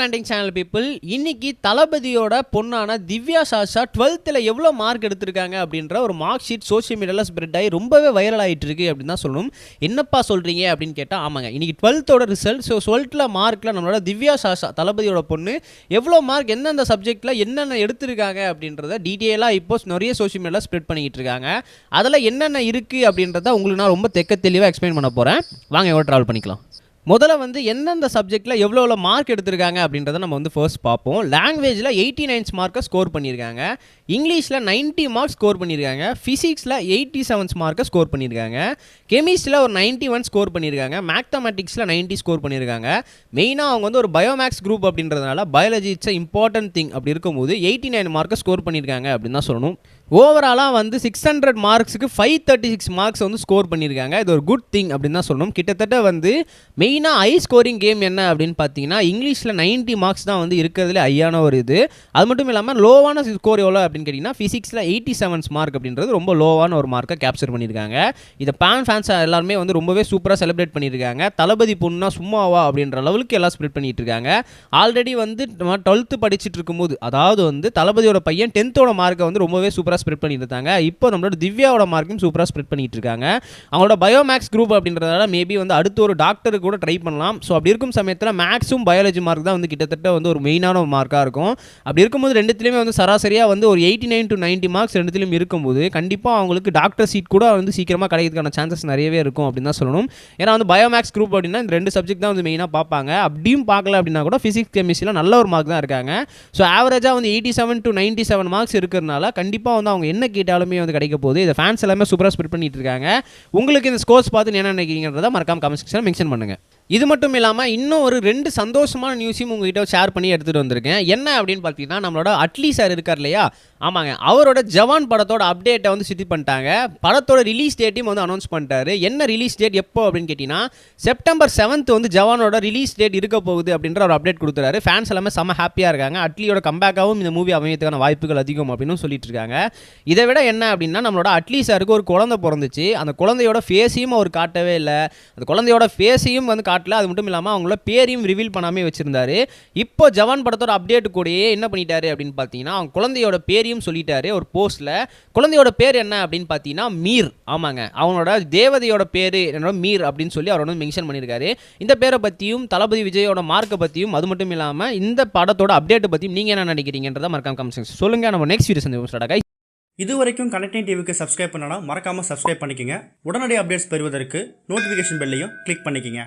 கண்டிங் channel people இன்னைக்கு தளபதியோட பொண்ணான திவ்யா சாஷா டுவெல்த்தில் எவ்வளோ மார்க் எடுத்திருக்காங்க அப்படின்ற ஒரு மார்க் ஷீட் சோஷியல் மீடியாவில் ஸ்ப்ரெட் ஆகி ரொம்பவே வைரல் ஆகிட்டு இருக்கு அப்படின்னு தான் சொல்லணும். என்னப்பா சொல்கிறீங்க அப்படின்னு கேட்டால் ஆமாங்க. இன்னைக்கு டுவெல்த்தோட ரிசல்ட் ஸோ டுவெல்த்தில் மார்க்கில் நம்மளோட திவ்யா சாஷா தளபதியோட பொண்ணு எவ்வளோ மார்க் எந்தெந்த சப்ஜெக்ட்டில் என்னென்ன எடுத்திருக்காங்க அப்படின்றத டீட்டெயிலாக இப்போ நிறைய சோஷியல் மீடியாவில் ஸ்ப்ரெட் பண்ணிக்கிட்டு இருக்காங்க. அதில் என்னென்ன இருக்குது அப்படின்றத உங்களுக்கு நான் ரொம்ப தெக்க தெளிவாக எக்ஸ்பிளைன் பண்ண போகிறேன் வாங்க எவ்வளோ ட்ராவல் பண்ணிக்கலாம். முதல்ல வந்து எந்தெந்த சப்ஜெக்ட்டில் எவ்வளோ எவ்வளோ மார்க் எடுத்திருக்காங்க அப்படின்றத நம்ம வந்து ஃபர்ஸ்ட் பார்ப்போம். லாங்குவேஜில் எயிட்டி நைன்ஸ் மார்க்கை ஸ்கோர் பண்ணியிருக்காங்க. இங்கிலீஷில் 90 மார்க்ஸ் ஸ்கோர் பண்ணியிருக்காங்க. ஃபிசிக்ஸில் எயிட்டி செவன்ஸ் மார்க்கை ஸ்கோர் பண்ணியிருக்காங்க. கெமிஸ்ட்ரியில் ஒரு 91 ஒன் ஸ்கோர் பண்ணியிருக்காங்க. மேத்தமெட்டிக்ஸில் 90 ஸ்கோர் பண்ணியிருக்காங்க. மெயினாக அவங்க வந்து ஒரு பயோமேக்ஸ் குரூப் அப்படின்றதுனால பயாலஜி இட்ஸ் இம்பார்ட்டன்ட் திங் அப்படி இருக்கும்போது எயிட்டி நைன் மார்க்கை ஸ்கோர் பண்ணியிருக்காங்க அப்படின்னு தான் சொல்லணும். ஓவராலாக வந்து சிக்ஸ் ஹண்ட்ரட் மார்க்ஸுக்கு ஃபைவ் தேர்ட்டி சிக்ஸ் மார்க்ஸ் வந்து ஸ்கோர் பண்ணியிருக்காங்க. இது ஒரு குட் திங் அப்படின்னு தான் சொல்லணும். கிட்டத்தட்ட வந்து மெயினாக ஹை ஸ்கோரிங் கேம் என்ன அப்படின்னு பார்த்தீங்கன்னா இங்கிலீஷில் 90 மார்க்ஸ் தான் வந்து இருக்கிறதுல ஐயான ஒரு இது. அது மட்டும் இல்லாமல் லோவான ஸ்கோர் எவ்வளோ அப்படின்னு கேட்டிங்கன்னா ஃபிசிக்ஸில் எயிட்டி செவன்ஸ் மார்க் அப்படின்றது ரொம்ப லோவான ஒரு மார்க்கை கேப்சர் பண்ணியிருக்காங்க. இதை பேன் ஃபேன்ஸ் எல்லாருமே வந்து ரொம்பவே சூப்பராக செலிப்ரேட் பண்ணியிருக்காங்க. தளபதி பொண்ணுனா சும்மாவா அப்படின்ற லெவலுக்கு எல்லாம் ஸ்ப்ரெட் பண்ணிட்டு இருக்காங்க ஆல்ரெடி வந்து நம்ம டுவெல்த்து படிச்சுட்டு இருக்கும்போது அதாவது வந்து தளபதியோட பையன் டென்த்தோட மார்க்கை வந்து ரொம்பவே சூப்பராக ஸ்ப்ரெட் பண்ணிட்டு இருந்தாங்க இப்போ நம்மளோட திவ்யாவோட மார்க்கையும் சூப்பராக ஸ்ப்ரெட் பண்ணிட்டு இருக்காங்க. அவங்களோட பயோமேக்ஸ் குரூப் அப்படின்றதால மேபி வந்து அடுத்து ஒரு டாக்டருக்கு கூட ட்ரை பண்ணலாம். ஸோ அப்படி இருக்கும் சமயத்தில் மேக்ஸும் பயாலஜி மார்க் தான் வந்து கிட்டத்தட்ட வந்து ஒரு மெயினான ஒரு மார்க்காக இருக்கும். அப்படி இருக்கும்போது ரெண்டுத்துலேயுமே வந்து சராசரியாக வந்து ஒரு eighty nine to ninety marks ரெண்டுத்துலையும் இருக்கும்போது கண்டிப்பாக அவங்களுக்கு டாக்டர் சீட் கூட வந்து சீக்கிரமாக கிடைக்கிறதுக்கான சான்சஸ் நிறையவே இருக்கும் அப்படின்னு தான் சொல்லணும். ஏன்னா வந்து பயோமேக்ஸ் குரூப் அப்படின்னா இந்த ரெண்டு சப்ஜெக்ட் தான் வந்து மெயினாக பார்ப்பாங்க. அப்படியும் பார்க்கல அப்படின்னா கூட ஃபிசிக்ஸ் கெமிஸ்ட்ரியில் நல்ல ஒரு மார்க் தான் இருக்காங்க. ஸோ ஆவரேஜாக வந்து eighty seven to ninety seven marks இருக்கிறனால கண்டிப்பாக வந்து அவங்க என்ன கேட்டாலுமே வந்து கிடைக்க போகுது. இதை ஃபேன்ஸ் எல்லாமே சூப்பராக ஸ்ப்ரெட் பண்ணிட்டு இருக்காங்க. உங்களுக்கு இந்த ஸ்கோர்ஸ் பார்த்து என்ன நினைக்கிறீங்கிறத மறக்காம கமெண்ட் செக்ஷனில் மென்ஷன் பண்ணுங்க. இது மட்டும் இல்லாமல் இன்னும் ஒரு ரெண்டு சந்தோஷமான நியூஸையும் உங்ககிட்ட ஷேர் பண்ணி எடுத்துகிட்டு வந்திருக்கேன். என்ன அப்படின்னு பார்த்தீங்கன்னா நம்மளோட அட்லி சார் இருக்கார் இல்லையா? ஆமாங்க. அவரோட ஜவான் படத்தோட அப்டேட்டை வந்து சுத்தி பண்ணிட்டாங்க. படத்தோட ரிலீஸ் டேட்டையும் வந்து அனௌன்ஸ் பண்ணிட்டாரு. என்ன ரிலீஸ் டேட் எப்போ அப்படின்னு கேட்டிங்கன்னா செப்டம்பர் செவன்த் வந்து ஜவானோட ரிலீஸ் டேட் இருக்க போகுது அப்படின்ற ஒரு அப்டேட் கொடுத்துறாரு. ஃபேன்ஸ் எல்லாமே செம்ம ஹாப்பியாக இருக்காங்க. அட்லியோட கம்பேக்காகவும் இந்த மூவி அமையத்துக்கான வாய்ப்புகள் அதிகம் அப்படின்னு சொல்லிட்டு இருக்காங்க. இதை விட என்ன அப்படின்னா நம்மளோட அட்லி சாருக்கு ஒரு குழந்தை பிறந்துச்சு. அந்த குழந்தையோட ஃபேஸையும் அவர் காட்டவே இல்லை. அந்த குழந்தையோட ஃபேஸையும் வந்து காட்டல அது மட்டும் இல்லாமல் அவங்களோட பேரையும் ரிவீல் பண்ணாமே வச்சிருந்தாரு. இப்போ ஜவான் படத்தோட அப்டேட் கூடயே என்ன பண்ணிட்டாரு அப்படின்னு பார்த்தீங்கன்னா அவங்க குழந்தையோட பேரையும் சொல்லிட்டாரு ஒரு போஸ்ட்டில் குழந்தையோட பேர் என்ன அப்படின்னு பார்த்தீங்கன்னா மீர். ஆமாங்க. அவனோட தேவதையோட பேர் என்னோட மீர் அப்படின்னு சொல்லி அவர் வந்து மென்ஷன் பண்ணியிருக்காரு இந்த பேரை பற்றியும் தளபதி விஜயோட மார்க்கை பற்றியும் அது மட்டும் இல்லாமல் இந்த படத்தோட அப்டேட்டை பற்றியும் நீங்கள் என்ன நினைக்கிறீங்கன்றத மறக்காம கமெண்ட் சொல்லுங்கள் நம்ம நெக்ஸ்ட் வீடியோ சந்திப்போம் ஸ்டார்ட் இது வரைக்கும் கனெக்டிங் டிவிக்கு சப்ஸ்கிரைப் பண்ணனா மறக்காம சப்ஸ்கிரைப் பண்ணிக்கங்க. உடனடி அப்டேட்ஸ் பெறுவதற்கு நோட்டிஃபிகேஷன் பெல்லையும் கிளிக் பண்ணிக்கங்க.